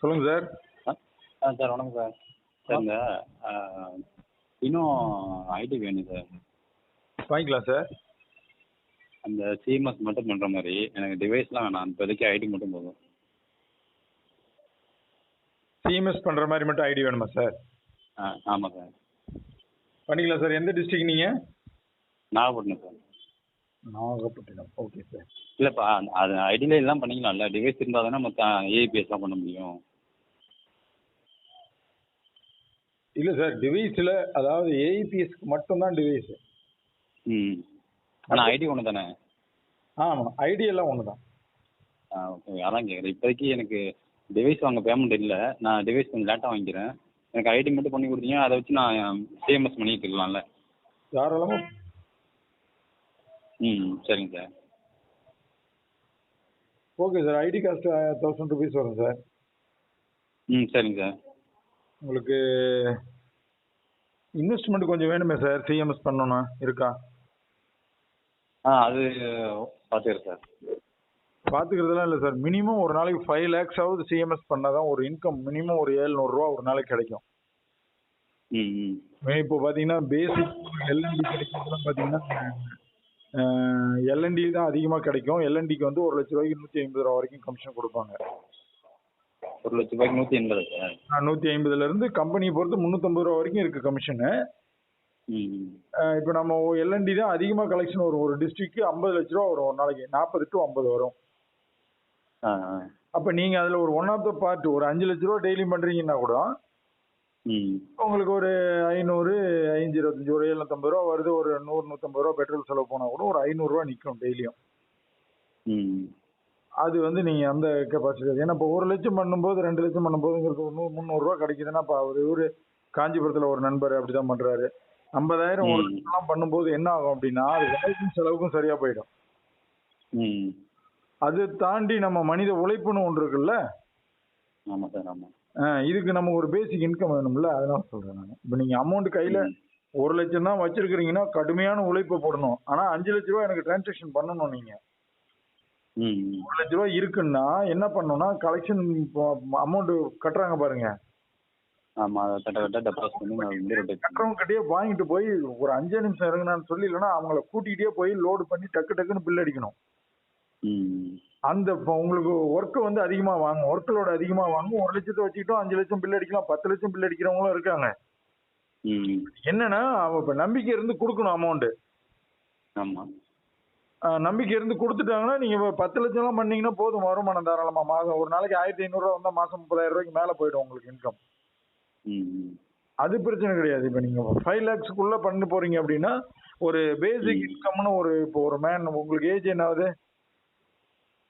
சொல்லுங்க சார். ஆ சார் வணக்கம் சார். சார் இந்த இன்னும் ஐடி வேணும் சார். வாங்கிக்கலாம் சார். அந்த சிஎம்எஸ் மட்டும் பண்ணுற மாதிரி. எனக்கு டிவைஸ்லாம் வேணாம். இப்போதைக்கு ஐடி மட்டும் போதும். சிஎம்எஸ் பண்ணுற மாதிரி மட்டும் ஐடி வேணுமா சார்? ஆ ஆமாம் சார். பண்ணிக்கலாம் சார். எந்த டிஸ்ட்ரிக்ட் நீங்கள் Nagapattinam sir. Nagapattinam. Okay sir. இல்லைப்பா அது ஐடியில் எல்லாம் பண்ணிக்கலாம்ல. டிவைஸ் இருந்தால் தானே மற்ற ஏபிஎஸ்லாம் பண்ண முடியும். இல்லை சார் டிவைஸில் அதாவது ஏஇபிஎஸ்க்கு மட்டும்தான் டிவைஸ் ம். ஆனால் ஐடி ஒன்று தானே ஆமாம் ஐடி எல்லாம் ஒன்று தான் ஆ ஓகே அதான் கேட்குறேன் இப்போதைக்கு எனக்கு டிவைஸ் வாங்க பேமெண்ட் இல்லை. நான் டிவைஸ் கொஞ்சம் லேட்டாக வாங்கிக்கிறேன். எனக்கு ஐடி மட்டும் பண்ணி கொடுத்தீங்க அதை வச்சு நான் சிஎம்எஸ் பண்ணிட்டு இருக்கலாம்ல. தாராளமாக ம் சரிங்க sir okay sir ID cost thousand rupees வரும் சார் ம் சரிங்க சார் உங்களுக்கு இன்வெஸ்ட்மெண்ட் கொஞ்சம் வேணுமே சார் சிஎம்எஸ் பண்ணணும் இருக்கா? ஆ அது பார்த்துக்கிறேன் சார் பார்த்துக்கிறதுலாம் இல்லை சார் மினிமம் ஒரு நாளைக்கு ஃபைவ் லேக்ஸாவது சிஎம்எஸ் பண்ணால் தான் ஒரு இன்கம் மினிமம் ஒரு ஏழ்நூறுரூவா ஒரு நாளைக்கு கிடைக்கும். இப்போ பார்த்தீங்கன்னா பேசிக் எல்என்டி கிடைக்கிறதுலாம் பார்த்தீங்கன்னா எல்என்டி தான் அதிகமாக கிடைக்கும். எல்என்டிக்கு வந்து ஒரு லட்ச ரூபாய்க்கு நூற்றி ஐம்பது ரூபா வரைக்கும் கமிஷன் கொடுப்பாங்க. ஒரு லட்ச ரூபாய்க்கு நூற்றி எண்பது சார் நூற்றி ஐம்பதுலேருந்து கம்பெனியை பொறுத்து முந்நூற்றம்பது ரூபா வரைக்கும் இருக்குது கமிஷனு இப்போ நம்ம எல்என்டி தான் அதிகமாக கலெக்ஷன் வரும். ஒரு டிஸ்ட்ரிக்ட்க்கு ஐம்பது லட்ச ரூபா வரும். ஒரு நாளைக்கு நாற்பது டு ஐம்பது வரும். அப்போ நீங்கள் அதில் ஒரு ஒன் ஆஃப் த பார்ட் ஒரு அஞ்சு லட்ச ரூபா டெய்லி பண்ணுறீங்கன்னா கூட உங்களுக்கு ஒரு ஐநூறு ஐந்து இருபத்தஞ்சி ஒரு எழுநூத்தம்பது ரூபா வருது. ஒரு நூறு நூற்றம்பது ரூபா பெட்ரோல் செலவு போனால் கூட ஒரு ஐநூறுரூவா நிற்கும் டெய்லியும் அது வந்து நீங்கள் அந்த கெப்பாசிட்டி ஏன்னா இப்போ ஒரு லட்சம் பண்ணும்போது ரெண்டு லட்சம் பண்ணும்போதுங்கிறது ஒரு நூறு முந்நூறுரூவா கிடைக்குதுன்னா இப்போ அவர் இவர் காஞ்சிபுரத்தில் ஒரு நண்பர் அப்படி தான் பண்ணுறாரு ஐம்பதாயிரம் ஒரு. லட்சம்லாம் பண்ணும்போது என்ன ஆகும் அப்படின்னா அது வேலைக்கும் செலவுக்கும் சரியாக போயிடும். அது தாண்டி நம்ம மனித உழைப்புன்னு ஒன்று இருக்குல்ல? ஆமாம் சார் ஆமாம் இதுக்கு நமக்கு ஒரு பேசிக் இன்கம் வேணும்ல அதனால சொல்கிறேன் நான். இப்போ நீங்கள் அமௌண்ட் கையில். ஒரு லட்சம் தான் வச்சிருக்கிறீங்கன்னா கடுமையான உழைப்பு போடணும். ஆனால் அஞ்சு லட்ச ரூபா எனக்கு டிரான்சாக்ஷன் பண்ணணும் நீங்கள் ம் ஒரு லட்ச ரூபா இருக்குன்னா என்ன பண்ணணும்னா கலெக்ஷன் அமௌண்ட் கட்டுறாங்க பாருங்க. ஆமாம் அதை கட்ட கட்ட டெபாசிட் பண்ணி நான் வந்து ரொட்டேட் கட்டுறவங்க கிட்டயே வாங்கிட்டு போய் ஒரு அஞ்சே நிமிஷம் இறங்குனான்னு சொல்லி இல்லைன்னா அவங்கள கூட்டிகிட்டே போய் லோடு பண்ணி டக்கு டக்குன்னு பில் அடிக்கணும். ம் அந்த இப்போ உங்களுக்கு ஒர்க்கு வந்து அதிகமாக வாங்கும். ஒர்க் லோடு அதிகமாக வாங்கும். ஒரு லட்சத்தை வச்சுக்கிட்டோம் அஞ்சு லட்சம் பில் அடிக்கலாம். பத்து லட்சம் பில் அடிக்கிறவங்களும் இருக்காங்க. ம் என்னன்னா அவன் இப்போ நம்பிக்கை இருந்து கொடுக்கணும் அமௌண்ட்டு ஆமாம் நம்பிக்கை இருந்து கொடுத்துட்டாங்கன்னா நீங்கள் இப்போ பத்து லட்சம்லாம் பண்ணீங்கன்னா போதும் வருமானம் தாராளமாக மாதம் ஒரு நாளைக்கு ஆயிரத்தி ஐநூறுரூவா வந்தால் மாதம் முப்பதாயிரம் ரூபாய்க்கு மேலே போயிடும் உங்களுக்கு இன்கம் அது பிரச்சனை கிடையாது. இப்போ நீங்கள் ஃபைவ் லேக்ஸ்க்குள்ளே பண்ண போகிறீங்க அப்படின்னா ஒரு பேசிக். இன்கம்னு ஒரு இப்போ ஒரு மேன் உங்களுக்கு ஏஜ் என்ன ஆகுது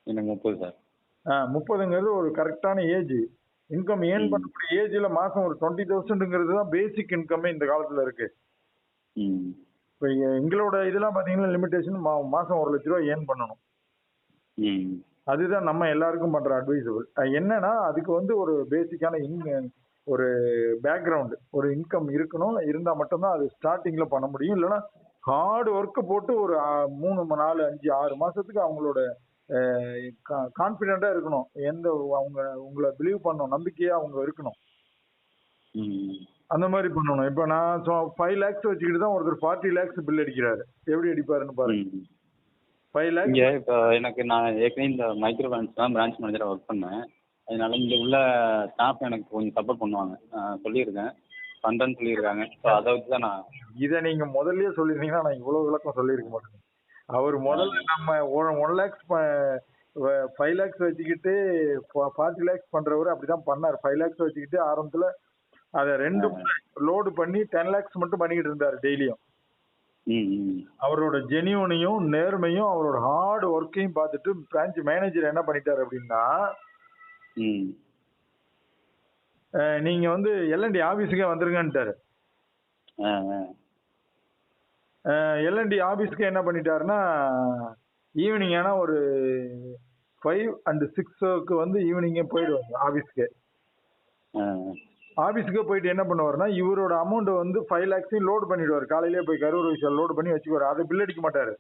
எனக்கு முப்பது சார் ஆ முப்பதுங்கிறது ஒரு கரெக்டான ஏஜ் இன்கம் ஏர்ன். பண்ணக்கூடிய ஏஜில் மாதம் ஒரு டுவெண்ட்டி தௌசண்ட்ங்கிறது தான் பேசிக் இன்கமே இந்த காலத்தில் இருக்குது ம். இப்போ எங்களோட இதெல்லாம் பார்த்தீங்கன்னா லிமிடேஷன் மாதம் ஒரு லட்ச ரூபா ஏர்ன் பண்ணணும். அதுதான் நம்ம எல்லாருக்கும் பண்ற அட்வைசபிள் என்னன்னா அதுக்கு வந்து ஒரு பேசிக்கான இன் ஒரு பேக்ரவுண்ட் ஒரு இன்கம் இருக்கணும். இருந்தா மட்டும்தான் அது ஸ்டார்டிங்ல பண்ண முடியும். இல்லைன்னா ஹார்ட் ஒர்க் போட்டு ஒரு மூணு நாலு அஞ்சு ஆறு மாசத்துக்கு அவங்களோட கான்பிடண்டா இருக்கணும். எந்த அவங்க உங்களை பிலீவ் பண்ணணும் நம்பிக்கையா அவங்க இருக்கணும். அந்த மாதிரி பண்ணணும். இப்போ நான் ஃபைவ் லேக்ஸ் வச்சுக்கிட்டு தான் ஒருத்தர் ஃபார்ட்டி லேக்ஸ் பில் அடிக்கிறாரு. எப்படி அடிப்பாருன்னு பாருங்க. ஃபைவ் லேக்ஸ் இப்போ எனக்கு நான் ஏற்கனவே இந்த மைக்ரோ ஃபைனான்ஸ் தான் பிரான்ச் மேனேஜராக ஒர்க் பண்ணேன். அதனால இங்கே உள்ள ஸ்டாஃப் எனக்கு கொஞ்சம் சப்போர்ட் பண்ணுவாங்க. சொல்லியிருக்கேன். பண்ணுறேன்னு சொல்லியிருக்காங்க. ஸோ அதை வச்சு தான் நான் இதை நீங்க முதல்லயே சொல்லியிருந்தீங்கன்னா நான் இவ்வளவு விளக்கம் சொல்லியிருக்க மாட்டேன். அவர் முதல்ல நம்ம ஒன் லேக்ஸ் ஃபைவ் லேக்ஸ் வச்சுக்கிட்டு ஃபார்ட்டி லேக்ஸ் பண்றவர் அப்படிதான் பண்ணார். ஃபைவ் லேக்ஸ் வச்சுக்கிட்டு ஆரம்பத்துல அதை ரெண்டு லோடு பண்ணி டென் லேக்ஸ் மட்டும் பண்ணிக்கிட்டு இருந்தார் டெய்லியும். அவரோட ஜெனியூனையும் நேர்மையும் அவரோட ஹார்ட் ஒர்க்கையும் பார்த்துட்டு பிரான்ச் மேனேஜர் என்ன பண்ணிட்டார் அப்படின்னா நீங்க வந்து எல்என்டி ஆபீஸுக்கே வந்துருங்கன்ட்டாரு. எல்என்டி ஆபீஸ்க்கு என்ன பண்ணிட்டாருன்னா ஈவினிங் ஆனா ஒரு ஃபைவ் அண்ட் சிக்ஸுக்கு வந்து ஈவினிங்கே போயிடுவாங்க ஆபீஸ்க்கு ஆ ஆபீஸ்க்கு போயிட்டு என்ன பண்ணுவாருன்னா இவரோட அமௌண்ட் வந்து ஃபைவ் லேக்ஸையும் லோட் பண்ணிடுவார். காலையிலே போய் கரூர் விஷயம் லோட் பண்ணி வச்சுக்குவார். அதை பில் அடிக்க மாட்டாரு.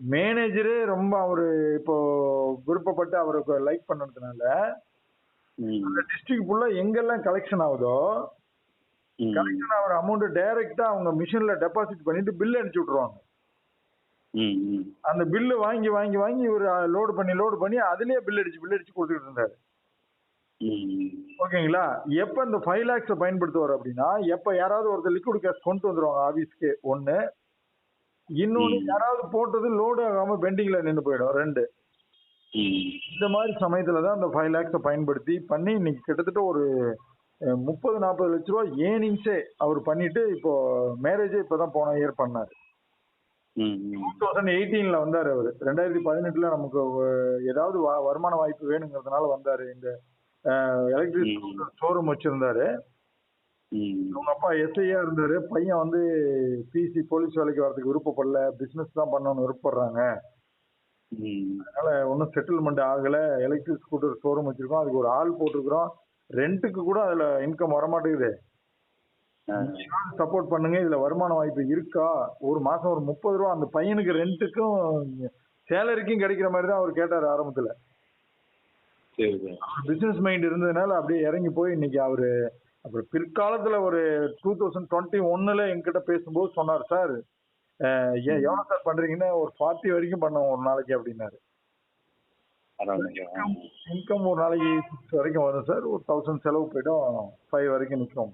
மேனேஜரே ரொம்ப அவரு இப்போ விருப்பப்பட்டு அவருக்கு லைக் பண்ணதுனால அந்த டிஸ்ட்ரிக்ட் ஃபுல்லா எங்கெல்லாம் கலெக்ஷன் ஆகுதோ கலெக்ஷன் ஆகிற அமௌண்ட் டைரக்டா அவங்க மிஷின்ல டெபாசிட் பண்ணிட்டு பில் அனுப்பிச்சு விட்டுருவாங்க. அந்த பில்லு வாங்கி வாங்கி வாங்கி இவர் லோடு பண்ணி லோடு பண்ணி அதுலயே பில் அடிச்சு பில் அடிச்சு கொடுத்துட்டு இருந்தாரு. ஓகேங்களா? எப்ப இந்த ஃபைவ் லேக்ஸை பயன்படுத்துவார் அப்படின்னா எப்ப யாராவது ஒருத்தர் லிக்விட் கேஷ் கொண்டு வந்துருவாங்க ஆபீஸ்க்கு ஒண்ணு. இன்னொன்னு. யாராவது போட்டது லோடு ஆகாம பெண்டிங்ல நின்று போயிடும். ரெண்டு. இந்த மாதிரி சமயத்துல தான் இந்த ஃபைவ் லேக்ஸை பயன்படுத்தி பண்ணி இன்னைக்கு கிட்டத்தட்ட ஒரு முப்பது நாற்பது லட்ச ரூபா ஏர்னிங்ஸே அவர் பண்ணிட்டு இப்போ மேரேஜே இப்பதான் போன இயர் பண்ணாரு. டூ தௌசண்ட் எயிட்டீன்ல வந்தாரு அவர். ரெண்டாயிரத்தி பதினெட்டுல நமக்கு ஏதாவது வருமான வாய்ப்பு வேணுங்கிறதுனால வந்தாரு இந்த எலக்ட்ரிக். ஷோரூம் வச்சிருந்தாரு. அவங்க அப்பா எஸ்ஐயா இருந்தாரு. பையன் வந்து பிசி போலீஸ் வேலைக்கு வரதுக்கு விருப்பப்படல. பிசினஸ் தான் பண்ணணும்னு விருப்பப்படுறாங்க. அதனால ஒன்றும் செட்டில்மெண்ட் ஆகல. எலக்ட்ரிக் ஸ்கூட்டர் ஷோரூம் வச்சிருக்கோம். அதுக்கு ஒரு ஆள் போட்டிருக்கிறோம். ரெண்ட்டுக்கு கூட அதுல இன்கம் வரமாட்டேங்குது. ஆ. சப்போர்ட் பண்ணுங்க. இதுல வருமான வாய்ப்பு இருக்கா? ஒரு மாசம் ஒரு முப்பது ரூபா. அந்த பையனுக்கு ரெண்ட்டுக்கும் சேலரிக்கும் கிடைக்கிற மாதிரி தான் அவர் கேட்டாரு ஆரம்பத்துல. சரி சார். பிசினஸ் மைண்ட் இருந்ததுனால அப்படியே இறங்கி போய் இன்னைக்கு அவரு அப்புறம் பிற்காலத்துல ஒரு டூ தௌசண்ட் டுவெண்ட்டி ஒன்னுல என்கிட்ட பேசும்போது சொன்னார் சார் ஏன் எவ்வளவு சார் பண்றீங்கன்னா ஒரு ஃபார்ட்டி வரைக்கும் பண்ணோம் ஒரு நாளைக்கு அப்படின்னாரு. இன்கம் ஒரு நாளைக்கு சிக்ஸ் வரைக்கும் வரும் சார். ஒரு தௌசண்ட் செலவு போயிடும் ஃபைவ் வரைக்கும் நிற்கும்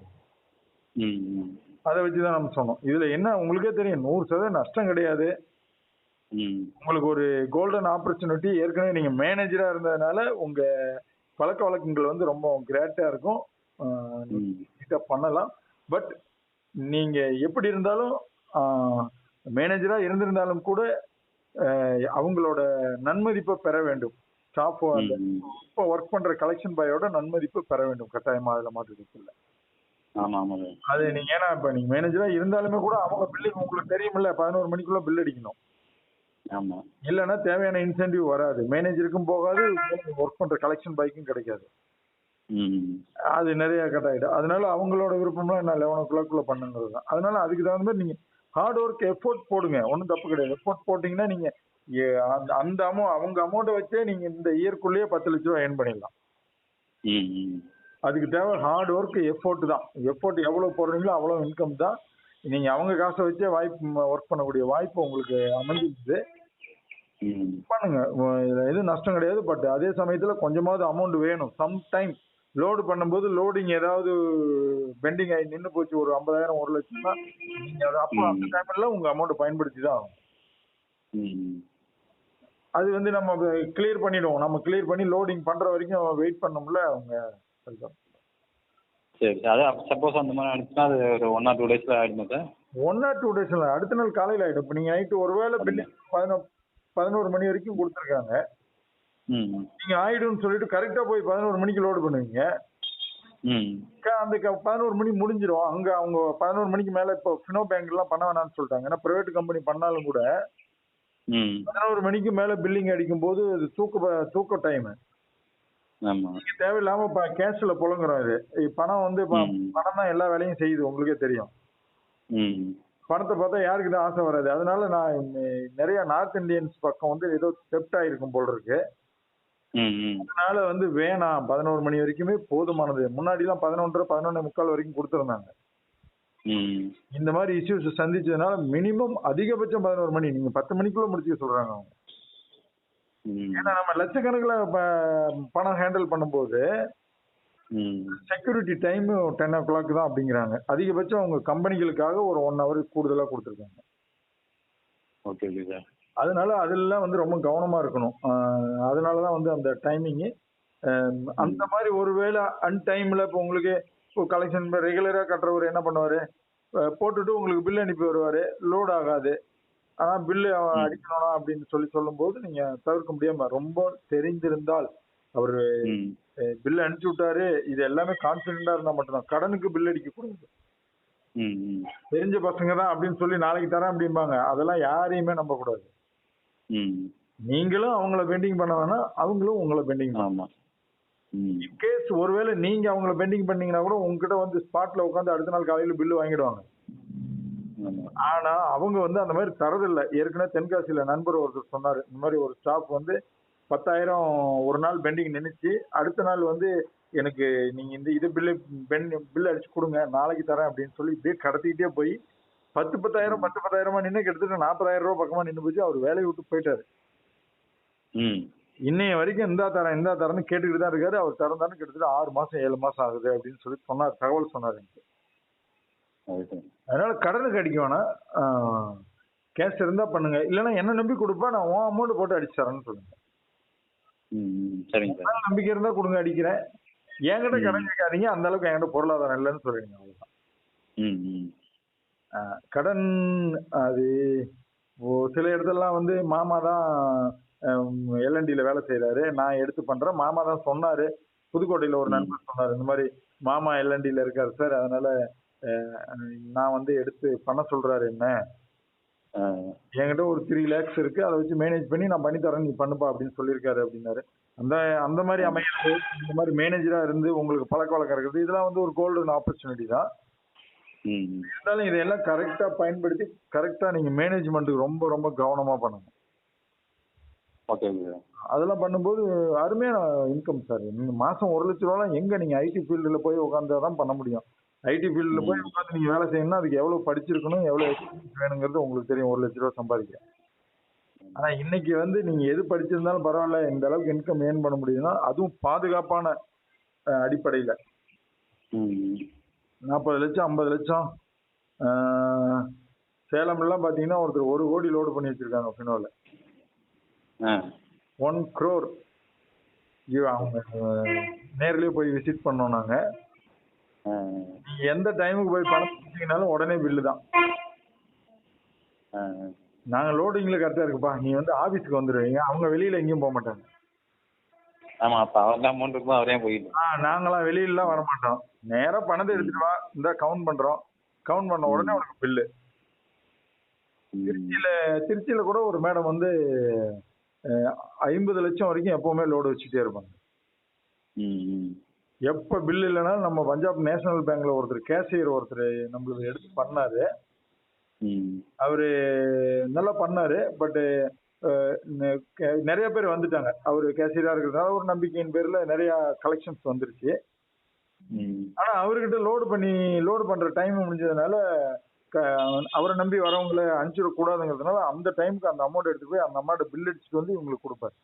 அதை வச்சு தான் நம்ம சொன்னோம். இதுல என்ன உங்களுக்கே தெரியும் நூறு சதவீதம் நஷ்டம் கிடையாது. உங்களுக்கு ஒரு கோல்டன் ஆப்பர்ச்சுனிட்டி ஏற்கனவே நீங்க மேனேஜரா இருந்ததுனால உங்க பழக்க வழக்கங்கள் வந்து ரொம்ப கிரேட்டா இருக்கும். பண்ணலாம். பட் நீங்க எப்படி இருந்தாலும் மேனேஜரா இருந்திருந்தாலும் கூட அவங்களோட நன்மதிப்பை பெற வேண்டும். ஸ்டாஃப் இப்போ ஒர்க் பண்ற கலெக்ஷன் பாயோட நன்மதிப்பு பெற வேண்டும். கட்டாயமா அதுல மாற்று அது நீங்க ஏன்னா இப்ப நீங்க மேனேஜரா இருந்தாலுமே கூட அவங்க பில்லிங் உங்களுக்கு தெரியுமில்ல. பதினோரு மணிக்குள்ள பில் அடிக்கணும். ஆமாம் இல்லைன்னா தேவையான இன்சென்டிவ் வராது. மேனேஜருக்கும் போகாது ஒர்க் பண்ற கலெக்ஷன் பைக்கும் கிடைக்காது. அது நிறைய கட் ஆயிடும். அதனால அவங்களோட விருப்பம்லாம் என்ன லெவன் ஓ கிளாக்குள்ள பண்ணுங்கிறது தான். அதனால அதுக்கு தகுந்த மாதிரி நீங்க ஹார்ட் ஒர்க் எஃபோர்ட் போடுங்க. ஒன்றும் தப்பு கிடையாது. எஃபோர்ட் போட்டீங்கன்னா நீங்க அந்த அந்த அமௌ அவங்க அமௌண்ட்டை வச்சே நீங்க இந்த இயர்க்குள்ளேயே பத்து லட்ச ரூபா ஏர்ன் பண்ணிடலாம். அதுக்கு தேவை ஹார்ட் ஒர்க் எஃபோர்ட் தான். எஃபோர்ட் எவ்வளவு போடுறீங்களோ அவ்வளவு இன்கம் தான். நீங்க அவங்க காசை வச்சே வாய்ப்பு ஒர்க் பண்ணக்கூடிய வாய்ப்பு உங்களுக்கு அமைஞ்சிருக்குது. ம் பண்ணுங்க. எதுவும் நஷ்டம் கிடையாது. பட் அதே சமயத்துல கொஞ்சமாவது அமௌண்ட் வேணும். சம் டைம் லோடு பண்ணும்போது லோடிங் ஏதாவது பெண்டிங் ஆகி நின்று போச்சு ஒரு ஐம்பதாயிரம் ஒரு லட்சம்னா நீங்க அப்போ அந்த டைம்ல உங்க அமௌண்ட் பயன்படுத்தி தான் ஆகணும். ம். அது வந்து நம்ம கிளியர் பண்ணிடுவோம். நம்ம கிளியர் பண்ணி லோடிங் பண்ற வரைக்கும் வெயிட் பண்ணோம்ல அவங்க. சரி அதான் சப்போஸ் அந்த மாதிரி அனுப்பிச்சுன்னா அது ஒரு ஒன் ஆர் டூ டேஸில் ஆகிடுமா சார்? ஒன் ஆர் டூ டேஸ்ல அடுத்த நாள் காலையில ஆயிடும். இப்போ நீங்க நைட்டு ஒருவேளை பில்லு பதினோ பதினோரு மணி வரைக்கும் கொடுத்துருக்காங்க. ம். நீங்க ஆயிடும்னு சொல்லிட்டு கரெக்டா போய் பதினோரு மணிக்கு லோடு பண்ணுவீங்க. அந்த பதினோரு மணி முடிஞ்சிரும். அங்க அவங்க பதினோரு மணிக்கு மேல இப்போ ஃபினோ பேங்க் எல்லாம் பண்ண வேணாம்னு சொல்லிட்டாங்க. ஏன்னா பிரைவேட் கம்பெனி பண்ணாலும் கூட ம். பதினோரு மணிக்கு மேல பில்லிங் அடிக்கும் போது அது தூக்க தூக்க டைம் தேவையில்லாம கேஷ்ல புழங்குறோம் இது. பணம் வந்து. பணம் தான் எல்லா வேலையும் செய்யுது. உங்களுக்கே தெரியும். பணத்தை பார்த்தா யாருக்கு தான் ஆசை வராது. அதனால நான் நிறைய நார்த் இந்தியன்ஸ் பக்கம் வந்து ஏதோ செப்ட் ஆயிருக்கும் போல் இருக்கு. அதனால வந்து வேணாம். பதினோரு மணி வரைக்குமே போதுமானது. முன்னாடி எல்லாம் பதினொன்றரை பதினொன்னே முக்கால் வரைக்கும் கொடுத்துருந்தாங்க. இந்த மாதிரி இஷ்யூஸ் சந்திச்சதுனால மினிமம் அதிகபட்சம் பதினோரு மணி. நீங்க பத்து மணிக்குள்ள முடிச்சுக்க சொல்றாங்க அவங்க. ஏன்னா நம்ம லட்சக்கணக்கில் பணம் ஹேண்டில் பண்ணும்போது security time ten o'clock தான் அப்படிங்கிறாங்க. அதிகபட்சம் அவங்க கம்பெனிகளுக்காக ஒரு ஒன் ஹவர் கூடுதலாக கொடுத்துருக்காங்க. Okay okay sir. அதனால அதெல்லாம் வந்து ரொம்ப கவனமா இருக்கணும். அதனால தான் வந்து அந்த டைமிங்கு அந்த மாதிரி ஒருவேளை அன்டைம்ல இப்போ உங்களுக்கு இப்போ கலெக்ஷன் ரெகுலரா கட்டுறவர் என்ன பண்ணுவாரு? போட்டுட்டு உங்களுக்கு பில் அனுப்பி வருவாரு. லோட் ஆகாது. ஆனா பில்லு. அடிக்கணும் அப்படின்னு சொல்லி சொல்லும்போது நீங்க தவிர்க்க முடியாம ரொம்ப தெரிந்திருந்தால் அவர் பில் அனுப்பிச்சு விட்டாரு. இது எல்லாமே கான்பிடண்டா இருந்தா மட்டும்தான். கடனுக்கு பில் அடிக்க கூடாது. தெரிஞ்ச பசங்க தான் அப்படின்னு சொல்லி நாளைக்கு தரேன் அப்படிம்பாங்க. அதெல்லாம் யாரையுமே நம்ப கூடாது நீங்களும் அவங்கள பெண்டிங் பண்ண வேணாம். அவங்களும் உங்களை பெண்டிங் பண்ண ஆமாம் ம். கேஸ் ஒருவேளை நீங்க அவங்கள பெண்டிங் பண்ணீங்கன்னா கூட உங்ககிட்ட வந்து ஸ்பாட்ல உட்காந்து அடுத்த நாள் காலையில பில்லு வாங்கிடுவாங்க. ஆனா அவங்க வந்து அந்த மாதிரி தரதில்லை ஏற்கனவே தென்காசியில நண்பர் ஒருத்தர் சொன்னாரு. இந்த மாதிரி ஒரு ஸ்டாஃப் வந்து பத்தாயிரம் ஒரு நாள் பெண்டிங் நின்னுச்சு. அடுத்த நாள் வந்து எனக்கு நீங்க இந்த இது பில்லு பெண் பில் அடிச்சு கொடுங்க நாளைக்கு தரேன் அப்படின்னு சொல்லி இப்படியே கடத்திக்கிட்டே போய் பத்து பத்தாயிரம் பத்து பத்தாயிரமா நின்று கிட்டத்தட்ட நாற்பதாயிரம் ரூபாய் பக்கமா நின்று போச்சு. அவர் வேலையை விட்டு போயிட்டாரு. ம். இன்னைய வரைக்கும் இந்தா தரேன் இந்தா தரேன்னு கேட்டுக்கிட்டு தான் இருக்காரு. அவர் தரந்தான்னு கிட்டத்தட்ட ஆறு மாசம் ஏழு மாசம் ஆகுது அப்படின்னு சொல்லி சொன்னார் தகவல் சொன்னார் எனக்கு அதனால கடனுக்கு அடிக்க வேணாம். கேஷ் இருந்தா பண்ணுங்க. இல்லைன்னா என்ன நம்பி கொடுப்பா நான் உன் அமௌண்ட் போட்டு அடிச்சு தரேன்னு சொல்லுங்க. சரிங்க சார். நம்பிக்கை இருந்தா கொடுங்க அடிக்கிறேன். என்கிட்ட. கடன் கேட்காதீங்க அந்த அளவுக்கு என்கிட்ட பொருளாதாரம் இல்லைன்னு சொல்லிடுங்க ஆஹ் கடன் அது ஓ சில இடத்துலலாம் வந்து மாமா தான் எல்என்டில வேலை செய்யறாரு நான் எடுத்து பண்றேன். மாமா தான் சொன்னாரு. புதுக்கோட்டையில ஒரு. நண்பர் சொன்னாரு இந்த மாதிரி மாமா எல்என்டில இருக்காரு சார். அதனால நான் வந்து எடுத்து பண்ண சொல்றாரு என்ன? என்கிட்ட ஒரு த்ரீ லேக்ஸ் இருக்கு. அதை வச்சு மேனேஜ் பண்ணி நான் பண்ணி தரேன். நீ பண்ணுப்பா அப்படின்னு சொல்லியிருக்காரு அப்படின்னாரு. அந்த அந்த மாதிரி அமைகிறது இந்த மாதிரி மேனேஜரா இருந்து உங்களுக்கு பழக்க வழக்கம் இருக்குது இதெல்லாம் வந்து ஒரு கோல்டன் ஆப்பர்ச்சுனிட்டி தான். இருந்தாலும் இதையெல்லாம் கரெக்டா பயன்படுத்தி கரெக்டா நீங்க மேனேஜ்மெண்ட்டுக்கு ரொம்ப ரொம்ப கவனமா சார் அதெல்லாம் பண்ணும்போது அருமையான இன்கம் சார் நீங்க மாசம் ஒரு லட்ச ரூபாலாம் எங்க நீங்க ஐடி ஃபீல்டுல போய் உட்காந்தா தான் பண்ண முடியும். ஐடி ஃபீல்டுல போய். உட்காந்து நீங்க வேலை செய்யணும்னா அதுக்கு எவ்வளவு படிச்சிருக்கணும் எவ்வளவு எக்ஸ்பீரியன்ஸ் வேணுங்கிறது உங்களுக்கு தெரியும். ஒரு லட்ச ரூபா சம்பாதிக்க ஆனா இன்னைக்கு வந்து நீங்க எது படிச்சிருந்தாலும் பரவாயில்ல இந்த அளவுக்கு இன்கம் ஏர்ன் பண்ண முடியுதுன்னா அதுவும் பாதுகாப்பான அடிப்படையில. நாற்பது லட்சம் ஐம்பது லட்சம் சேலம்லாம் பாத்தீங்கன்னா ஒருத்தர் ஒரு கோடி லோடு பண்ணி வச்சிருக்காங்க ஃபினோல. ஆ. ஒன் க்ரோர் அவங்க நேர்லயே போய் விசிட் பண்ணோம் நாங்க. ஆ நீங்க எந்த டைமுக்கு போய் பணம் கொடுத்தீங்கனாலும் உடனே பில்லு தான். ஆ நாங்க லோடிங்ல கரெக்டா இருக்குப்பா. நீ வந்து ஆபீஸ்க்கு வந்துடுவீங்க அவங்க வெளியில எங்கேயும் போக மாட்டாங்க. ஆமாம் அப்போ அவர்தான் அமௌண்ட் இருக்கும் அவரே போயிட்டு ஆ நாங்களாம் வெளியிலலாம் வர மாட்டோம் நேரா பணத்தை எடுத்துட்டு வா. இந்த கவுண்ட் பண்றோம். கவுண்ட் பண்ண உடனே உனக்கு பில்லு திருச்சியில திருச்சியில கூட ஒரு மேடம் வந்து ஐம்பது லட்சம் வரைக்கும் எப்பவுமே லோடு வச்சுட்டே இருப்பாங்க. எப்ப பில் இல்லைன்னா நம்ம பஞ்சாப் நேஷனல் பேங்க்ல ஒருத்தர் கேஷியர் ஒருத்தர் நம்மளுக்கு எடுத்து பண்ணாரு. அவரு நல்லா பண்ணாரு பட் நிறைய பேர் வந்துட்டாங்க. அவரு கேஷியரா இருக்கிறதுனால ஒரு நம்பிக்கையின் பேர்ல நிறைய கலெக்ஷன்ஸ் வந்துருச்சு. ம். ஆனா அவர்கிட்ட லோடு பண்ணி லோடு பண்ற டைம் முடிஞ்சதுனால அவரை நம்பி வரவங்கள அனுப்பிச்சிட கூடாதுங்கிறதுனால அந்த டைமுக்கு அந்த அமௌண்ட் எடுத்து போய் அந்த அமௌண்ட் பில் அடிச்சுட்டு வந்து இவங்களுக்கு கொடுப்பாரு.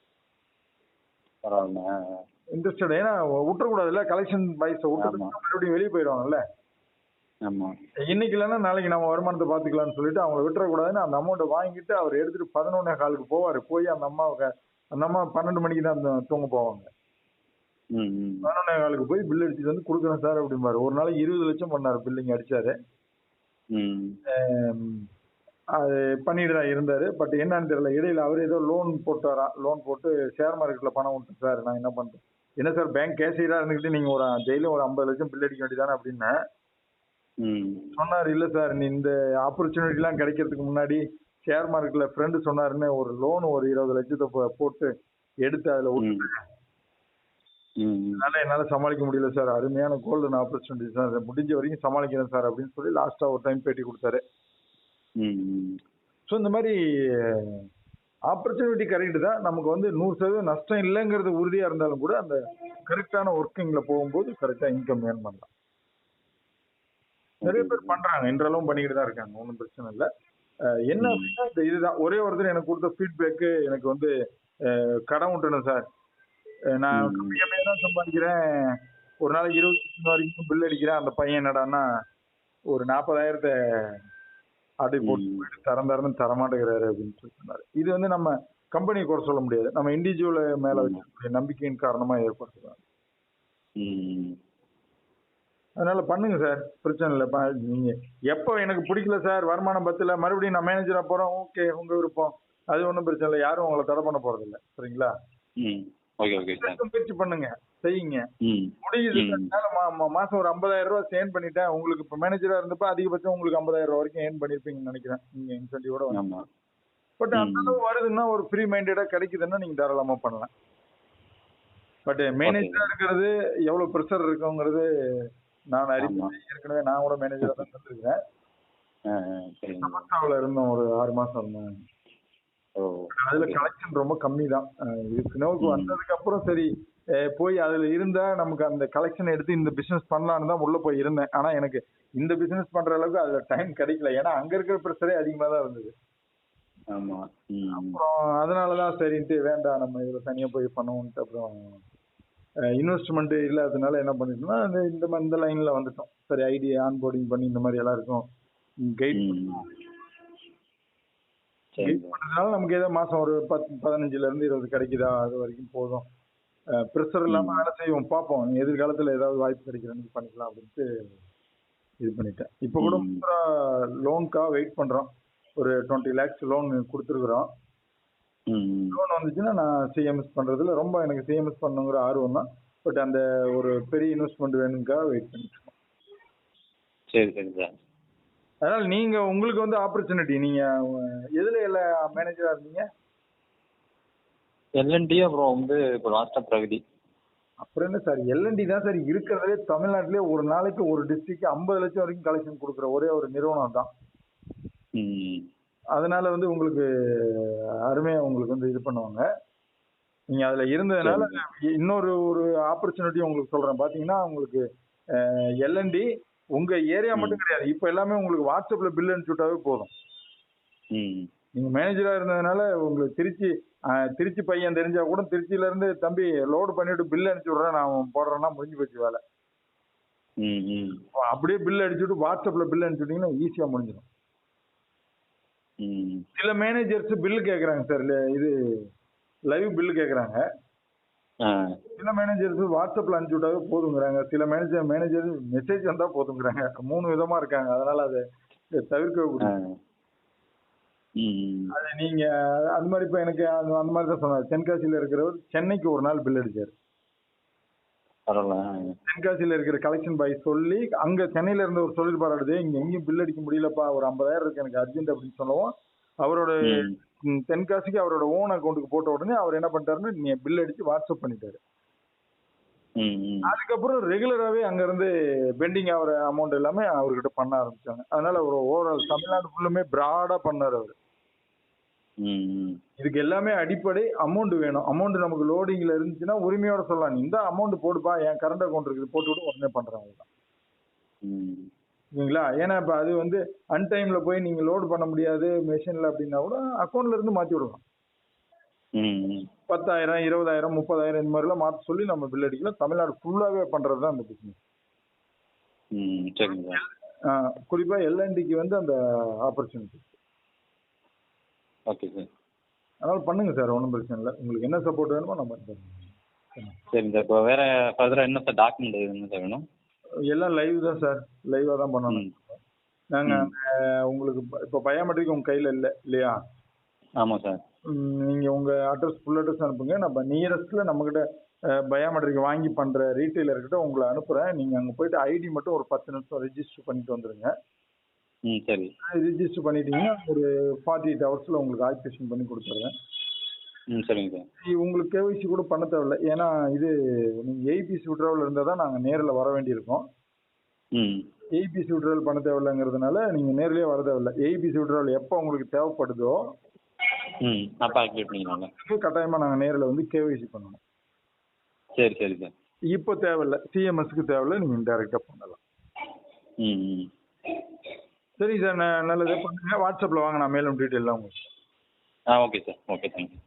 பரவாயில்ல. இன்ட்ரெஸ்டட் ஏன்னா விட்டுறக்கூடாதுல்ல கலெக்ஷன் பைஸை விட்டு ஆமா. மறுபடியும் வெளியே போயிடுவாங்கல்ல? இன்னைக்கு இல்லைன்னா நாளைக்கு நம்ம வருமானத்தை பார்த்துக்கலாம்னு சொல்லிட்டு அவங்கள விட்டுறக்கூடாதுன்னு அந்த அமௌண்ட்டை வாங்கிட்டு அவர் எடுத்துட்டு பதினொன்னே காலுக்கு போவார். போய் அந்த அம்மாவுக்கு அந்த அம்மா பன்னெண்டு மணிக்கு தான் தூங்க போவாங்க. பதினொன்னே காலுக்கு போய் பில் அடிச்சுட்டு வந்து கொடுக்குறேன் சார் அப்படிம்பாரு. ஒரு நாளைக்கு இருபது லட்சம் பண்ணாரு பில்லிங் அடிச்சாரு. அது பண்ணிட்டு தான் இருந்தாரு. பட் என்னன்னு தெரியல. இடையில அவர் ஏதோ லோன் போட்டாராம் லோன் போட்டு ஷேர் மார்க்கெட்ல பணம் விட்டு சார். நான் என்ன பண்றேன் என்ன சார் பேங்க் கேஷியரா இருந்துக்கிட்டு நீங்க ஒரு டெய்லியும் ஒரு ஐம்பது லட்சம் பில் அடிக்க வேண்டியதானே அப்படின்னு ம். சொன்னார். இல்ல சார் நீ இந்த ஆப்பர்ச்சுனிட்டி எல்லாம் கிடைக்கிறதுக்கு முன்னாடி ஷேர் மார்க்கெட்ல ஃப்ரெண்டு சொன்னாருன்னு ஒரு லோன் ஒரு இருபது லட்சத்தை போட்டு எடுத்து அதுல ம். விட்டு ம் ம். அதனால என்னால சமாளிக்க முடியல சார். அருமையான கோல்டன் ஆப்பர்ச்சுனிட்டி சார். முடிஞ்ச வரைக்கும் சமாளிக்கிறேன் சார் அப்படின்னு சொல்லி லாஸ்டா ஒரு டைம் பேட்டி கொடுத்தாரு. ஸோ இந்த மாதிரி ஆப்பர்ச்சுனிட்டி கரெக்ட் தான். நமக்கு வந்து நூறு சதவீதம் நஷ்டம் இல்லைங்கிறது உறுதியா இருந்தாலும் கூட அந்த கரெக்டான ஒர்க்கிங்ல போகும்போது கரெக்டா இன்கம் ஏர்ன் பண்ணலாம். நிறைய பேர் பண்றாங்க. இன்றளவும் பண்ணிக்கிட்டு தான் இருக்காங்க. ஒன்றும் பிரச்சனை இல்லை. என்ன அப்படின்னா இந்த இதுதான். ஒரே ஒருத்தர் எனக்கு கொடுத்த ஃபீட்பேக்கு எனக்கு வந்து கடன் விட்டணும் சார். நான் ம். கம்மி கம்மியாக தான் சம்பாதிக்கிறேன். ஒரு நாளைக்கு இருபத்தி லட்சம் வரைக்கும் பில் அடிக்கிறேன். அந்த பையன் என்னடான்னா ஒரு நாற்பதாயிரத்தை அப்படி போட்டு தரம் தரன்னு தரமாட்டேங்கிறாரு அப்படின்னு சொல்லி சொன்னாரு. இது வந்து நம்ம கம்பெனியை குறை சொல்ல முடியாது. நம்ம இண்டிவிஜுவல் மேல ஆமா. வச்சிருக்கக்கூடிய நம்பிக்கையின் காரணமா ஏற்படுத்துறாங்க. அதனால பண்ணுங்க சார். பிரச்சனை இல்லை. ப- நீங்க எப்போ எனக்கு பிடிக்கல சார் வருமானம் பத்தல மறுபடியும் நான் மேனேஜரா போறேன் ஓகே உங்க விருப்பம். அது ஒன்றும் பிரச்சனை இல்லை. யாரும் உங்களை தடை பண்ண போறது இல்லை சரிங்களா முயற்சி பண்ணுங்க. செய்யுங்க. முடியுது மாசம் ஒரு ஐம்பதாயிரம் ரூபாய் சேன் பண்ணிட்டேன். உங்களுக்கு இப்போ மேனேஜரா இருந்தப்ப அதிகபட்சம் உங்களுக்கு ஐம்பதாயிரம் ரூபாய் வரைக்கும் ஏர்ன் பண்ணிருப்பீங்கன்னு நினைக்கிறேன். நீங்க இன்சென்டிவோட பட் அந்த. அளவு வருதுன்னா ஒரு ஃப்ரீ மைண்டடா கிடைக்குதுன்னா நீங்க தாராளமா பண்ணலாம். பட் மேனேஜரா இருக்கிறது எவ்வளவு ப்ரெஷர் இருக்குங்கிறது நான் அறிவு. ஏற்கனவே நான் கூட மேனேஜரா தான் இருந்திருக்கேன் சமஸ்தாவில் இருந்தோம் ஒரு ஆறு மாசம். இருந்தேன் ஓ. அதுல. கலெக்ஷன் ரொம்ப கம்மி தான் இது. வந்ததுக்கு அப்புறம் சரி போய் அதுல இருந்தா நமக்கு அந்த கலெக்ஷன் எடுத்து இந்த பிசினஸ் பண்ணலான்னு தான் உள்ள போய் இருந்தேன். ஆனா எனக்கு இந்த பிசினஸ் பண்ற அளவுக்கு அதுல டைம் கிடைக்கல. ஏன்னா அங்க இருக்கிற ப்ரெஷரே அதிகமா தான் இருந்தது. ஆமா. அப்புறம் அதனாலதான் சரின்ட்டு வேண்டாம் நம்ம இதுல தனியா போய் பண்ணுவோம்ட்டு அப்புறம் இன்வெஸ்ட்மெண்ட் இல்லாததுனால என்ன பண்ணிட்டோம்னா இந்த இந்த மா- இந்த லைன்ல வந்துட்டோம். சரி ஐடியா ஆன்போர்டிங் பண்ணி இந்த மாதிரி எல்லாருக்கும் கைட் கைட் பண்ணதுனால நமக்கு ஏதோ மாசம் ஒரு பத்து பதினஞ்சுல இருந்து இருபது கிடைக்குதா அது வரைக்கும் போதும். ப்ரெஷர் இல்லாம வேலை செய்வோம். பார்ப்போம். எதிர்காலத்துல ஏதாவது வாய்ப்பு கிடைக்கிறதுக்கு பண்ணிக்கலாம் அப்படின்ட்டு இது பண்ணிட்டேன். இப்போ கூட. லோனுக்காக வெயிட் பண்றோம். ஒரு டுவெண்ட்டி லேக்ஸ் லோன் கொடுத்துருக்குறோம். லோன் வந்துச்சுன்னா நான் சிஎம்எஸ் பண்றதுல ரொம்ப எனக்கு சிஎம்எஸ் பண்ணுங்கிற ஆர்வம் தான். பட் அந்த ஒரு பெரிய இன்வெஸ்ட்மெண்ட் வேணுங்காக வெயிட் பண்ணிட்டு இருக்கோம். சரி சரி சார். அதனால நீங்க உங்களுக்கு வந்து ஆப்பர்ச்சுனிட்டி நீங்க அஹ், எதுல எல்லாம் மேனேஜரா இருந்தீங்க? எல்என்டி அப்புறம் வந்து இப்போ லாஸ்ட்டாக பிரகதி அப்புறம் என்ன சார்? எல்என்டி தான் சார். இருக்கிறதுலே தமிழ்நாட்டிலே ஒரு நாளைக்கு ஒரு டிஸ்ட்ரிக்ட் ஐம்பது லட்சம் வரைக்கும் கலெக்ஷன் கொடுக்குற ஒரே ஒரு நிறுவனம் தான் அதனால வந்து உங்களுக்கு அருமையா உங்களுக்கு வந்து இது பண்ணுவாங்க. நீங்க அதுல இருந்ததுனால இன்னொரு ஒரு ஆப்பர்ச்சுனிட்டி உங்களுக்கு சொல்றேன். பாத்தீங்கன்னா உங்களுக்கு எல்என்டி உங்க ஏரியா மட்டும் கிடையாது. இப்போ எல்லாமே உங்களுக்கு வாட்ஸ்அப்ல பில் அனுப்பிச்சு விட்டாவே போதும். ம். நீங்க மேனேஜரா இருந்ததுனால உங்களுக்கு திருச்சி திருச்சி பையன் தெரிஞ்சா கூட திருச்சியில இருந்து தம்பி லோடு பண்ணிட்டு பில் அனுப்பிச்சு விடுறேன் நான் போடுறேன்னா முடிஞ்சு போச்சு வேலை. அப்படியே பில் அடிச்சுட்டு வாட்ஸ்அப்ல பில் அனுப்பிச்சுட்டீங்கன்னா ஈஸியா முடிஞ்சிடும். சில மேனேஜர்ஸ் பில்லு கேக்குறாங்க சார் இது லைவ் பில்லு கேக்குறாங்க. சில மேனேஜர்ஸ் வாட்ஸ்அப்ல அனுப்பிச்சு விட்டாவே போதுங்கிறாங்க. சில மேனேஜர் மேனேஜர் மெசேஜ் வந்தா போதுங்கிறாங்க. மூணு விதமா இருக்காங்க. அதனால அதை தவிர்க்க அது நீங்க அந்த மாதிரி இப்ப எனக்கு அந்த அந்த மாதிரி தான் சொன்னார். தென்காசியில இருக்கிறவர் சென்னைக்கு ஒரு நாள் பில் அடிச்சாரு. தென்காசியில இருக்கிற கலெக்ஷன் பாய் சொல்லி அங்க சென்னையில இருந்த ஒரு சொல்லிருப்பாரு இங்க எங்கேயும் பில் அடிக்க முடியலப்பா ஒரு ஐம்பதாயிரம் இருக்கு எனக்கு அர்ஜென்ட் அப்படின்னு சொல்லவும். அவரோட தென்காசிக்கு அவரோட ஓன் அக்கௌண்ட்டுக்கு போட்ட உடனே அவர் என்ன பண்ணிட்டாருன்னு நீ பில் அடிச்சு வாட்ஸ்அப் பண்ணிட்டாரு. அதுக்கப்புறம் ரெகுலராகவே அங்கேருந்து பெண்டிங் ஆகிற அமௌண்ட் எல்லாமே அவர்கிட்ட பண்ண ஆரம்பிச்சாங்க. அதனால ஒரு ஓவரால் தமிழ்நாடு ஃபுல்லுமே ப்ராடாக பண்ணார் அவர். இதுக்கு எல்லாமே அடிப்படை அமௌண்ட் வேணும். அமௌண்ட் நமக்கு லோடிங்கில் இருந்துச்சுன்னா உரிமையோட சொல்லலாம். இந்த அமௌண்ட் போடுப்பா என் கரண்ட் அக்கௌண்ட் இருக்குது போட்டு விட்டு உடனே பண்ணுறாங்க ம் ஓகேங்களா ஏன்னா இப்போ அது வந்து அன்டைமில் போய் நீங்கள் லோடு பண்ண முடியாது மெஷினில் அப்படின்னா கூட அக்கௌண்ட்ல இருந்து மாற்றி விடலாம். பத்தாயிரம் இருபதாயிரம் முப்பதாயிரம் இந்த மாதிரிலாம் மாற்ற சொல்லி நம்ம பில் அடிக்கலாம் தமிழ்நாடு ஃபுல்லாகவே பண்ணுறது தான் அந்த பிஸ்னஸ் சரிங்க சார். குறிப்பாக எல்என்டிக்கு வந்து அந்த ஆப்பர்ச்சுனிட்டி ஓகே சார் அதனால பண்ணுங்க சார் ஒன்றும் பிரச்சனை இல்லை. உங்களுக்கு என்ன சப்போர்ட் வேணுமோ நம்ம தரோம். சரிங்க சார் இப்போ வேறு ஃபர்தராக என்ன சார் டாக்குமெண்ட் என்ன சார் வேணும்? எல்லாம் லைவ் தான் சார் லைவாக தான் பண்ணணும். நாங்கள் உங்களுக்கு இப்போ பயோமெட்ரிக் உங்கள் கையில் இல்லை இல்லையா? ஆமாம் சார் நீங்கள் உங்கள் அட்ரஸ் ஃபுல் அட்ரஸ் அனுப்புங்க. நம்ம நியரஸ்ட்டில் நம்மக்கிட்ட பயோமெட்ரிக் வாங்கி பண்ணுற ரீட்டைலர்கிட்ட உங்களை அனுப்புகிறேன் நீங்கள் அங்கே போயிட்டு ஐடி மட்டும் ஒரு பத்து நிமிஷம் ரெஜிஸ்டர் பண்ணிட்டு வந்துடுங்க ம் சரி. ரிஜிஸ்டர் பண்ணிட்டீங்கன்னா ஒரு ஃபார்ட்டி எயிட் ஹவர்ஸில் உங்களுக்கு ஆக்டிவேஷன் பண்ணி கொடுத்துட்றேன் ம் சரிங்க சார். உங்களுக்கு கேவைசி கூட பண்ண தேவையில்ல. ஏன்னா இது நீங்கள் ஏபிசி விட்ராவில் இருந்தால் தான் நாங்கள் நேரில் வர வேண்டியிருக்கோம். ம். ஏபிசி விட்ராவல் பண்ண தேவையில்லைங்கிறதுனால நீங்கள் நேர்லயே வர தேவையில்ல. ஏபிசி விட்ராவல் எப்போ உங்களுக்கு தேவைப்படுதோ ம் அப்போ ஆக்டிவேட் கட்டாயமாக நாங்கள் நேரில் வந்து கேவைசி பண்ணணும். சரி சரி சார். இப்போ தேவையில்ல. சிஎம்எஸ்க்கு தேவையில்ல நீங்கள் டேரெக்டாக பண்ணலாம். ம் ம். சரி சார் நான் பண்ணுங்க. வாட்ஸ்அப்பில் வாங்க நான் மேலும் டீட்டெயிலாம் உங்களுக்கு ஆ okay sir okay thank you